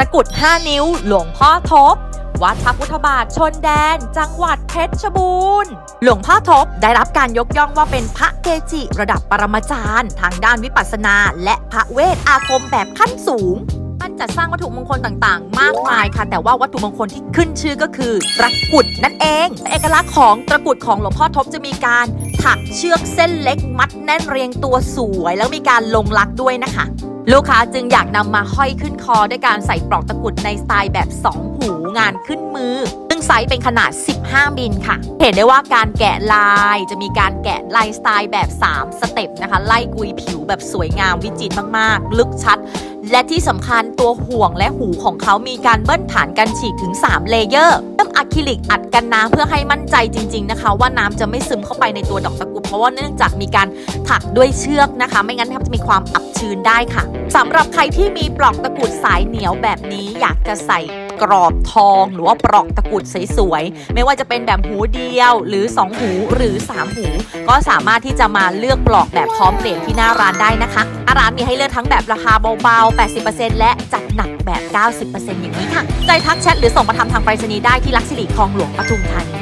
ระกุด 5 นิ้ว หลวงพ่อทบ วัดพระพุทธบาทชนแดน จังหวัดเพชรบูรณ์ หลวงพ่อทบได้รับการยกย่องว่าเป็นพระเกจิระดับปรมาจารย์ ทางด้านวิปัสสนา และพระเวทอาคมแบบขั้นสูงท่านจัดสร้างวัตถุมงคลต่างๆ มากมายค่ะ แต่ว่าวัตถุมงคลที่ขึ้นชื่อก็คือตะกุดนั่นเอง เอกลักษณ์ของตะกุดของหลวงพ่อทบจะมีการถักเชือกเส้นเล็กมัดแน่นเรียงตัวสวย แล้วมีการลงลักด้วยนะคะ ลูกค้าจึงอยากนำมาห้อยขึ้นคอด้วยการใส่ปลอกตะกรุดในสไตล์แบบ 2 หูงานขึ้นมือ ซึ่งไซส์เป็นขนาด 15 มิลค่ะ เห็นได้ว่าการแกะลายจะมีการแกะลายสไตล์แบบ 3 สเต็ปนะคะ ไล่กุยผิวแบบสวยงามวิจิตรมากๆ ลึกชัด และที่สำคัญตัวห่วงและหูของเขามีการเบิ้ลฐานกันฉีกถึง 3 เลเยอร์เติมอะคริลิกอัดกันน้ำเพื่อให้มั่นใจจริง ๆนะคะ ว่าน้ำจะไม่ซึมเข้าไปในตัวดอกตะกุดเพราะว่าเนื่องจากมีการถักด้วยเชือกนะคะ ไม่งั้นจะมีความอับชื้นได้ค่ะสำหรับใครที่มีปลอกตะกุดสายเหนียวแบบนี้อยากจะใส่ กรอบทอง หรือว่าปลอกตะกุดสวยๆ ไม่ว่าจะเป็นแบบหูเดียว หรือ 2 หูหรือ 3 หู ก็สามารถที่จะมาเลือกปลอกแบบพร้อมเปลี่ยนที่หน้าร้านได้นะคะร้านมีให้เลือกทั้งแบบราคาเบาๆ 80%และจัดหนักแบบ 90%อย่างนี้ค่ะ ใจทักแชทหรือส่งมาทำทางไปรษณีย์ได้ที่ลักษิริคลองหลวงปทุมธานี